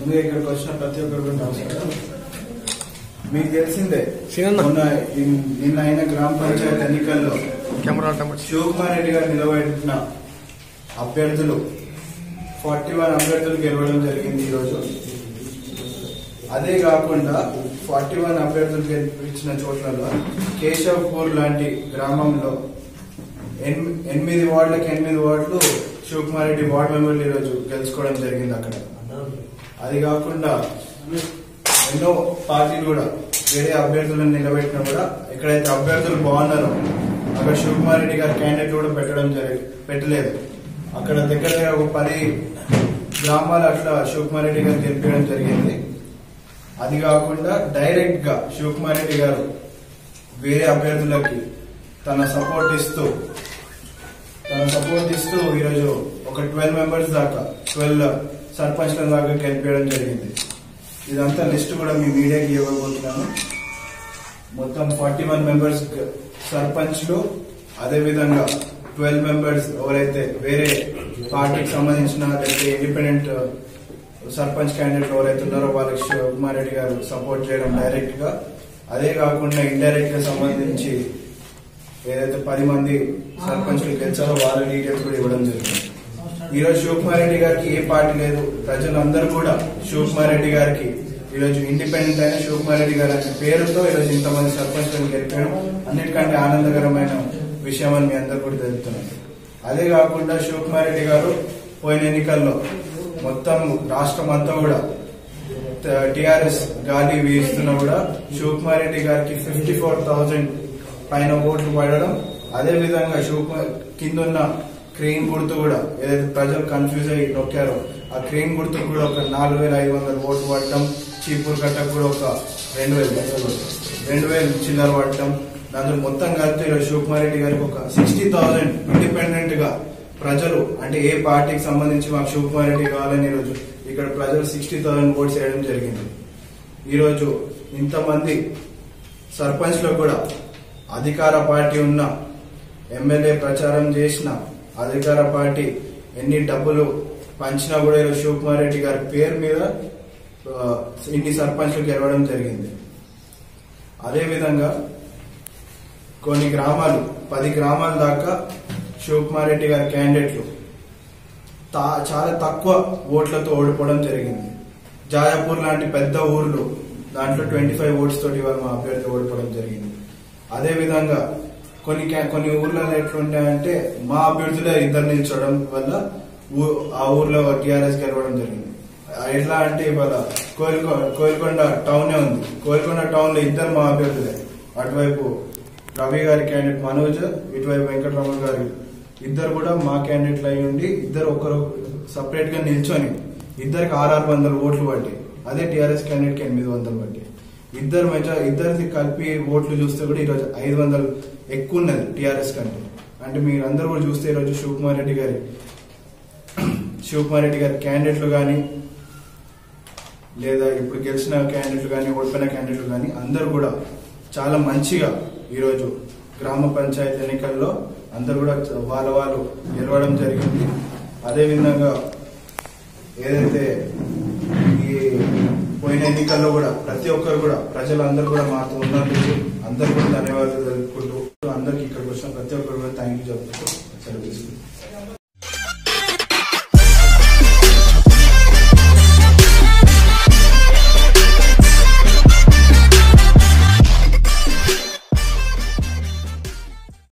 ముందుగా ఇక్కడికి వచ్చిన ప్రతి ఒక్కరికి నమస్కారం. మీకు తెలిసిందే. మొన్న నిన్న అయిన గ్రామ పంచాయతీ ఎన్నికల్లో శివకుమార్ రెడ్డి గారు నిలబెట్టిన అభ్యర్థులు ఫార్టీ వన్ అభ్యర్థులు గెలవడం జరిగింది ఈరోజు. అదే కాకుండా ఫార్టీ వన్ అభ్యర్థులు గెలిపించిన చోట్లలో కేశవ్పూర్ లాంటి గ్రామంలో ఎన్- ఎనిమిది వార్డులకు ఎనిమిది వార్డులు శివకుమార్ రెడ్డి వార్డు మెంబర్లు ఈరోజు గెలుచుకోవడం జరిగింది అక్కడ. అది కాకుండా ఎన్నో పార్టీలు కూడా వేరే అభ్యర్థులను నిలబెట్టినా కూడా ఎక్కడైతే అభ్యర్థులు బాగున్నారో అక్కడ శివకుమార్ రెడ్డి గారి క్యాండిడేట్ కూడా పెట్టడం జరిగి పెట్టలేదు. అక్కడ దగ్గర దగ్గర ఒక పది గ్రామాలు అట్లా శివకుమార్ రెడ్డి గారు గెలిపించడం జరిగింది. అది కాకుండా డైరెక్ట్గా శివకుమార్ రెడ్డి గారు వేరే అభ్యర్థులకి తన సపోర్ట్ ఇస్తూ తన సపోర్ట్ ఇస్తూ ఈరోజు ఒక ట్వెల్వ్ మెంబర్స్ దాకా ట్వెల్వ్ సర్పంచ్ల దాకా కలిపేయడం జరిగింది. ఇదంతా లిస్ట్ కూడా మీ మీడియాకి ఇవ్వబోతున్నాను. మొత్తం ఫార్టీ వన్ మెంబర్స్ సర్పంచ్లు అదే విధంగా ట్వెల్వ్ మెంబర్స్ ఎవరైతే వేరే పార్టీకి సంబంధించిన లేకపోతే ఇండిపెండెంట్ సర్పంచ్ క్యాండిడేట్ ఎవరైతే ఉన్నారో వాళ్ళకి శివకుమార్ రెడ్డి గారు సపోర్ట్ చేయడం డైరెక్ట్గా అదే కాకుండా ఇండైరెక్ట్గా సంబంధించి ఏదైతే పది మంది సర్పంచ్లు గెలిచారో వాళ్ళ డీటెయిల్స్ కూడా ఇవ్వడం జరిగింది. ఈరోజు శివకుమార్ రెడ్డి గారికి ఏ పార్టీ లేదు. ప్రజలందరూ కూడా శివకుమార్ రెడ్డి గారికి ఈరోజు ఇండిపెండెంట్ అయిన శివకుమార్ రెడ్డి గారి అనే పేరుతో ఈ రోజు ఇంతమంది సర్పంచ్లను గెలిపడం అన్నిటికంటే ఆనందకరమైన విషయం అని మీ అందరు కూడా తెలుపుతున్నాను అదే కాకుండా శివకుమార్ రెడ్డి గారు పోయిన ఎన్నికల్లో మొత్తం రాష్ట్రం అంతా కూడా టిఆర్ఎస్ గాలి వీస్తున్నా కూడా శివకుమార్ రెడ్డి గారికి ఫిఫ్టీ ఫోర్ థౌజండ్ పైన ఓట్లు పడడం అదే విధంగా శివకుమార్ కింద ఉన్న క్రెయిన్ గుర్తు కూడా ఏదైతే ప్రజలు కన్ఫ్యూజ్ అయ్యి నొక్కారో ఆ క్రెయిన్ గుర్తు కూడా ఒక నాలుగు వేల ఐదు వందల ఓట్లు పడటం చీపూర్ కట్టకు కూడా ఒక రెండు వేలు రెండు వేలు చిల్లర పడటం. దాంతో మొత్తం కలిపితే శివకుమార్ రెడ్డి గారికి ఒక సిక్స్టీ థౌసండ్ ఇండిపెండెంట్గా ప్రజలు అంటే ఏ పార్టీకి సంబంధించి మాకు శివకుమార్ రెడ్డి కావాలని ఈరోజు ఇక్కడ ప్రజలు సిక్స్టీ థౌసండ్ ఓట్స్ వేయడం జరిగింది. ఈరోజు ఇంతమంది సర్పంచ్లో కూడా అధికార పార్టీ ఉన్న ఎమ్మెల్యే ప్రచారం చేసిన అధికార పార్టీ ఎన్ని డబ్బులు పంచినా కూడా ఈరోజు శివకుమార్ రెడ్డి గారి పేరు మీద ఇన్ని సర్పంచ్లు గెలవడం జరిగింది. అదేవిధంగా కొన్ని గ్రామాలు పది గ్రామాల దాకా శివకుమార్ రెడ్డి గారి క్యాండిడేట్లు తా- చాలా తక్కువ ఓట్లతో ఓడిపోవడం జరిగింది. జాయాపూర్ లాంటి పెద్ద ఊర్లు దాంట్లో ట్వంటీ ఫైవ్ ఓట్స్ తోటి ఇవాళ మా అభ్యర్థి ఓడిపోవడం జరిగింది. అదే విధంగా కొన్ని కొన్ని ఊర్లలో ఎట్లుంటాయంటే మా అభ్యర్థులే ఇద్దరు నిల్చోవడం వల్ల ఊ- ఆ ఊర్లో టీఆర్ఎస్ గెలవడం జరిగింది. ఎట్లా అంటే ఇవాళ కోరికొండ కోరికొండ టౌనే ఉంది. కోయిల్కొండ టౌన్లో ఇద్దరు మా అభ్యర్థులే. అటువైపు రవి గారి క్యాండిడేట్ మనోజ్ ఇటువైపు వెంకటరమణ గారి ఇద్దరు కూడా మా క్యాండిడేట్లు అయి ఉండి ఇద్దరు ఒకరు సపరేట్గా నిల్చొని ఇద్దరికి ఆరు వందల ఓట్లు పట్టి అదే టీఆర్ఎస్ క్యాండిడేట్కి ఎనిమిది వందలు పట్టి ఇద్దరు మధ్య ఇద్దరిది కలిపి ఓట్లు చూస్తే కూడా ఈరోజు ఐదు వందలు ఎక్కువ ఉన్నది టీఆర్ఎస్ కంటే. అంటే మీరు అందరూ కూడా చూస్తే ఈరోజు శివకుమార్ రెడ్డి గారి శివకుమార్ రెడ్డి గారి క్యాండిడేట్లు కానీ లేదా ఇప్పుడు గెలిచిన క్యాండిడేట్లు కానీ ఓడిపోయిన క్యాండిడేట్లు కానీ అందరూ కూడా చాలా మంచిగా ఈరోజు గ్రామ పంచాయతీ ఎన్నికల్లో అందరూ కూడా వాళ్ళ వాళ్ళు గెలవడం జరిగింది. అదేవిధంగా ఏదైతే ఈ పోయిన ఎన్నికల్లో కూడా ప్రతి ఒక్కరు కూడా ప్రజలందరూ కూడా మాతో ఉన్నారు. అందరూ కూడా ధన్యవాదాలు తెలుపుకుంటూ